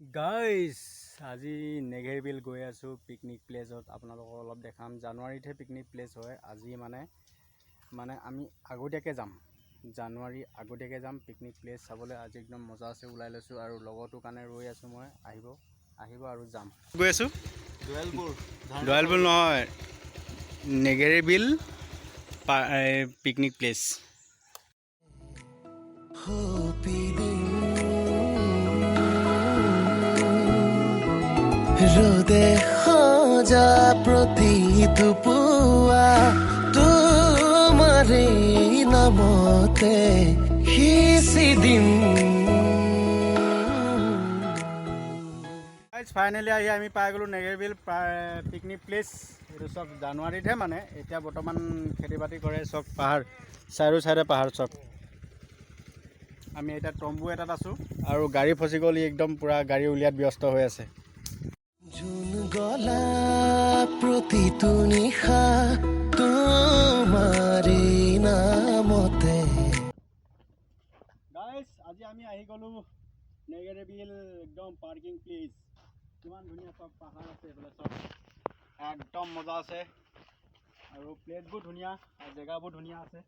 Guys আজি নেঘেৰবিল গৈ আছোঁ পিকনিক প্লেচত আপোনালোকক অলপ দেখাম। জানুৱাৰীতহে পিকনিক প্লেচ হয়। আজি মানে মানে আমি আগতীয়াকৈ যাম। জানুৱাৰী আগতীয়াকৈ যাম পিকনিক প্লেচ চাবলৈ। আজি একদম মজা আছে ওলাই লৈছোঁ আৰু লগৰটোৰ কাৰণে ৰৈ আছোঁ মই। আহিব আহিব আৰু যাম। গৈ আছোঁ? দয়ালপুৰ নহয় নেগেৰীবিল পিকনিক প্লেচ নামতে দিম ফাইনেলি আহি আমি পাই গ'লোঁ নেগেৰবিল পিকনিক প্লেচ এইটো চব জানুৱাৰীতহে মানে এতিয়া বৰ্তমান খেতি বাতি কৰে চব পাহাৰ চাইডো চাইডে পাহাৰ চব। আমি এতিয়া তম্বু এটাত আছোঁ আৰু গাড়ী ফচি গ'ল ই একদম পূৰা গাড়ী উলিয়াত ব্যস্ত হৈ আছে। জোন গলা প্ৰতিটো নিশা তোমাৰে নামতে। গাইজ আজি আমি আহি গ'লোঁ নেগেৰেবিল একদম পাৰ্কিং প্লেচ কিমান ধুনীয়া চব পাহাৰ আছে এইফালে চব। একদম মজা আছে। আৰু প্লেচবোৰ ধুনীয়া, আৰু জেগাবোৰ ধুনীয়া আছে।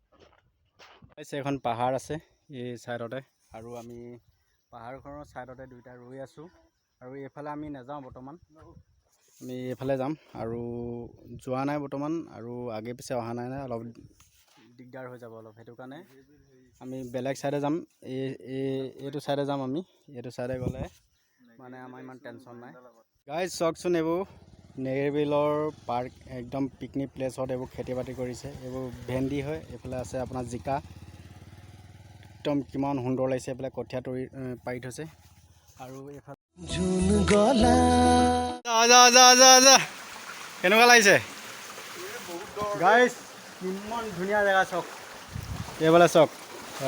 এখন পাহাৰ আছে এই ছাইডতে আৰু আমি পাহাৰখনৰ ছাইডতে দুইটা ৰৈ আছোঁ। আৰু এইফালে আমি নাযাওঁ বৰ্তমান। আমি এইফালে যাম আৰু যোৱা নাই বৰ্তমান আৰু আগে পিছে অহা নাই নাই অলপ দিগদাৰ হৈ যাব অলপ। সেইটো কাৰণে আমি বেলেগ ছাইডে যাম। এই এই, এইটো ছাইডে যাম আমি। এইটো ছাইডে গ'লে মানে আমাৰ ইমান টেনশ্যন নাই। গাইজ চাওকচোন এইবোৰ নেগেৰবিলৰ পাৰ্ক একদম পিকনিক প্লেচত এইবোৰ খেতি বাতি কৰিছে। এইবোৰ ভেন্দি হয়, এইফালে আছে আপোনাৰ জিকা। একদম কিমান সুন্দৰ লাগিছে, এইফালে কঠীয়া তৰি পাৰি থৈছে। আৰু এইফালে জোন গলা। যা যা যা যা যা। কেনেকুৱা লাগিছে? গাইজ কিমান ধুনীয়া জেগা চাওক এইফালে চাওক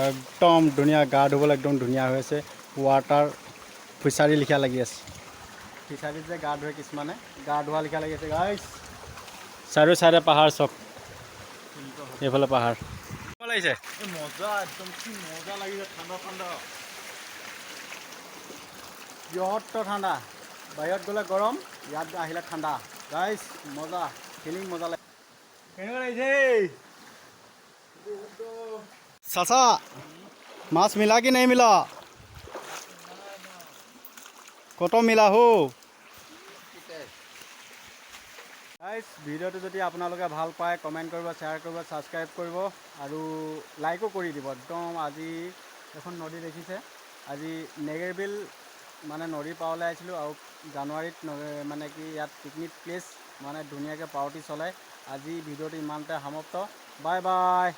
একদম ধুনীয়া গা ধুবলৈ একদম ধুনীয়া হৈ আছে। ৱাটাৰ ফিচাৰী লিখা লাগি আছে। ফিচাৰীত যে গা ধুৱে কিছুমানে গা ধোৱা লিখা লাগি আছে গাইজ চাইডে চাইডে পাহাৰ চাওক এইফালে পাহাৰ। লাগিছে? মজা একদম কি মজা লাগিছে ঠাণ্ডা ঠাণ্ডা। ইহঁত ঠাণ্ডা। বাহিৰত গ'লে গৰম ইয়াত আহিলে ঠাণ্ডা। গাইজ মজা ফিলিং মজা লাগে। কেনেকুৱা লাগিছে? চাচা মাছ মিলা কি নাই মিলা? কত মিলা হো? গাইজ ভিডিঅ'টো যদি আপোনালোকে ভালো পায় কমেণ্ট কৰিব শ্বেয়াৰ কৰিব ছাবস্ক্ৰাইব কৰিব আৰু লাইকো কৰি দিব। একদম আজি এখন নদী দেখিছে। আজি নেগেৰবিল মানে নদীৰ পাৰলৈ আহিছিলোঁ আৰু জানুৱাৰীত মানে কি ইয়াত পিকনিক প্লেচ মানে ধুনীয়াকৈ পাৰ্টি চলাই। আজি ভিডিঅ'টো ইমানতে সমাপ্ত। Bye bye!